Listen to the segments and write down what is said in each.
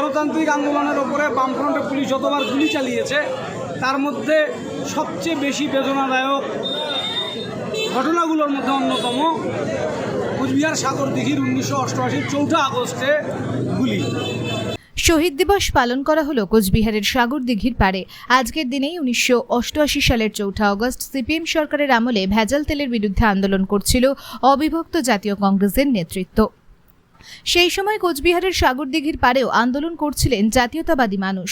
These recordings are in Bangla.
গণতান্ত্রিক আন্দোলনের ওপরে বামফ্রন্টের পুলিশ যতবার গুলি চালিয়েছে, তার মধ্যে সবচেয়ে বেশি বেদনাদায়ক ঘটনাগুলোর মধ্যে অন্যতম কুচবিহার সাগর দিঘির উনিশশো অষ্টআশির চৌঠা আগস্টে গুলি। শহীদ দিবস পালন করা হলো কোচবিহারের সাগর দিঘির পাড়ে। আজকের দিনেই উনিশশো অষ্টআশি সালের চৌঠা অগস্ট সিপিএম সরকারের আমলে ভেজাল তেলের বিরুদ্ধে আন্দোলন করছিল অবিভক্ত জাতীয় কংগ্রেসের নেতৃত্ব। সেই সময় কোচবিহারের সাগরদিঘির পাড়েও আন্দোলন করছিলেন জাতীয়তাবাদী মানুষ।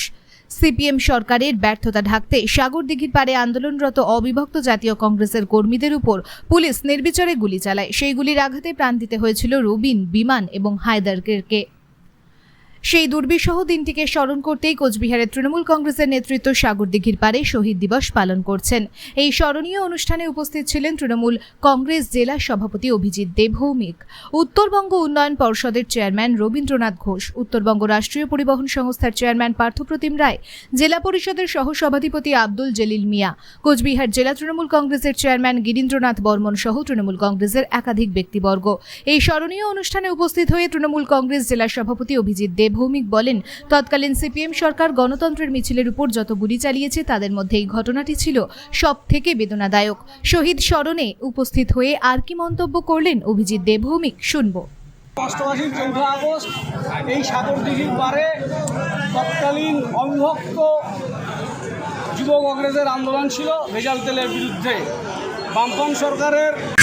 সিপিএম সরকারের ব্যর্থতা ঢাকতে সাগরদিঘির পাড়ে আন্দোলনরত অবিভক্ত জাতীয় কংগ্রেসের কর্মীদের উপর পুলিশ নির্বিচারে গুলি চালায়। সেই গুলির আঘাতে প্রাণ দিতে হয়েছিল রবিন, বিমান এবং হায়দারকে। সেই দুর্বিষহ দিনটিকে স্মরণ করতেই কোচবিহারের তৃণমূল কংগ্রেসের নেতৃত্ব সাগরদিঘির পারে শহীদ দিবস পালন করছেন। এই স্মরণীয় অনুষ্ঠানে উপস্থিত ছিলেন তৃণমূল কংগ্রেস জেলা সভাপতি অভিজিৎ দেব ভৌমিক, উত্তরবঙ্গ উন্নয়ন পর্ষদের চেয়ারম্যান রবীন্দ্রনাথ ঘোষ, উত্তরবঙ্গ রাষ্ট্রীয় পরিবহন সংস্থার চেয়ারম্যান পার্থপ্রতিম রায়, জেলা পরিষদের সহসভাধিপতি আব্দুল জলিল মিয়া, কোচবিহার জেলা তৃণমূল কংগ্রেসের চেয়ারম্যান গিরীন্দ্রনাথ বর্মন সহ তৃণমূল কংগ্রেসের একাধিক ব্যক্তিবর্গ। এই স্মরণীয় অনুষ্ঠানে উপস্থিত হয়ে তৃণমূল কংগ্রেস জেলা সভাপতি অভিজিৎ দেব ভৌমিক বলেন, তৎকালীন সিপিএম সরকার গণতন্ত্রের মিছিলের উপর যত গুলি চালিয়েছে, তাদের মধ্যে এই ঘটনাটি ছিল সব থেকে বেদনাদায়ক। শহীদ স্মরণে উপস্থিত হয়ে আর কি মন্তব্য করলেন অভিজিৎ দেব ভৌমিক, শুনব। অষ্টআশির চৌঠা আগস্ট, এই সাগর দিঘির পারে তৎকালীন অবিভক্ত যুব কংগ্রেসের আন্দোলন ছিল ভেজাল তেলের বিরুদ্ধে।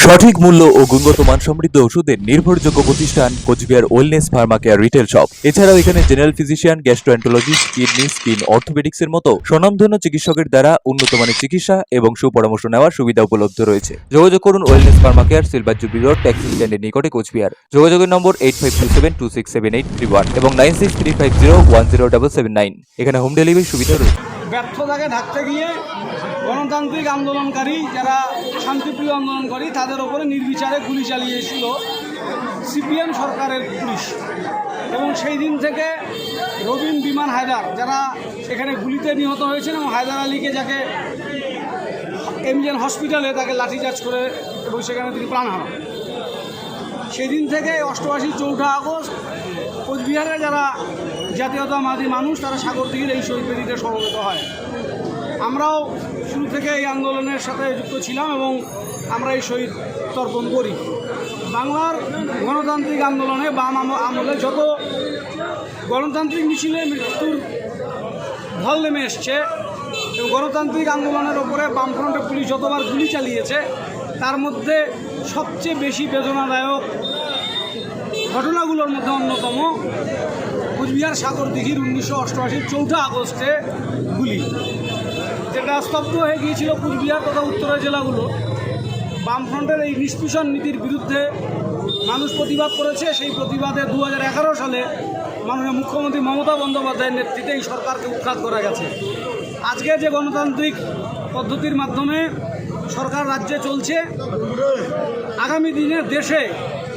সঠিক মূল্য ও গুণগত মান সমৃদ্ধ ওষুধের নির্ভরযোগ্য প্রতিষ্ঠান Cooch Behar wellness pharma care retail shop. এছাড়াও এখানে general physician, gastroenterologist, kidney, skin orthopaedics এর মতো স্বনামধন্য চিকিৎসকের দ্বারা উন্নত মানের চিকিৎসা এবং সুপরামর্শ নেওয়ার সুবিধা উপলব্ধ রয়েছে। যোগাযোগ করুন wellness pharma care silver jubilee road, taxi স্ট্যান্ডের নিকটে কোচবিহার। যোগাযোগের নম্বর eight five two seven two six seven eight three one এবং nine six three five zero one zero double seven nine এখানে হোম ডেলিভারি সুবিধা রয়েছে। ব্যর্থতাকে ঢাকতে গিয়ে গণতান্ত্রিক আন্দোলনকারী যারা শান্তিপ্রিয় আন্দোলনকারী, তাদের ওপরে নির্বিচারে গুলি চালিয়েছিল সিপিএম সরকারের পুলিশ। এবং সেই দিন থেকে রবিন বিমান হায়দার, যারা সেখানে গুলিতে নিহত হয়েছেন এবং হায়দার আলীকে যাকে এমজেন হসপিটালে তাকে লাঠিচার্জ করে এবং সেখানে তিনি প্রাণ হারান। সেদিন থেকে অষ্টআশি চৌঠা আগস্ট কোচবিহারে যারা জাতীয়তাবাদী মানুষ, তারা সাগর দিঘির এই শহীদ বেদিতে সমবেত হয়। আমরাও শুরু থেকে এই আন্দোলনের সাথে যুক্ত ছিলাম এবং আমরা এই শহীদ তর্পণ করি। বাংলার গণতান্ত্রিক আন্দোলনে বাম আমলে যত গণতান্ত্রিক মিছিলে মৃত্যুর ঢল নেমে এসছে, এবং গণতান্ত্রিক আন্দোলনের ওপরে বামফ্রন্টের পুলিশ যতবার গুলি চালিয়েছে তার মধ্যে সবচেয়ে বেশি বেদনাদায়ক ঘটনাগুলোর মধ্যে অন্যতম কুচবিহার সাগর দিঘির উনিশশো অষ্টআশির চৌঠা আগস্টে গুলি। যেটা স্তব্ধ হয়ে গিয়েছিল কুচবিহার তথা উত্তরের জেলাগুলো। বামফ্রন্টের এই নিষ্পেষণ নীতির বিরুদ্ধে মানুষ প্রতিবাদ করেছে। সেই প্রতিবাদে দু হাজার এগারো সালে মাননীয় মুখ্যমন্ত্রী মমতা বন্দ্যোপাধ্যায়ের নেতৃত্বে এই সরকারকে উৎখাত করা গেছে। আজকে যে গণতান্ত্রিক পদ্ধতির মাধ্যমে সরকার রাজ্যে চলছে। আগামী দিনে দেশে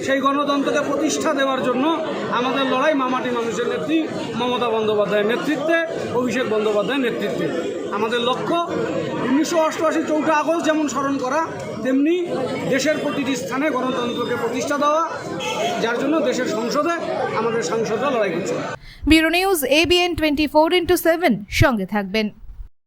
সেই গণতন্ত্রকে প্রতিষ্ঠা দেওয়ার জন্য আমাদের লড়াই মামাটি মানুষের নেত্রী, মমতা বন্দ্যোপাধ্যায়ের নেতৃত্বে, অভিষেক বন্দ্যোপাধ্যায়ের নেতৃত্বে। আমাদের লক্ষ্য, উনিশশো অষ্টআশি চৌঠা আগস্ট যেমন স্মরণ করা, তেমনি দেশের প্রতিটি স্থানে গণতন্ত্রকে প্রতিষ্ঠা দেওয়া, যার জন্য দেশের সংসদে আমাদের সাংসদরা লড়াই করছে bureau news ABN twenty four into seven, সঙ্গে থাকবেন।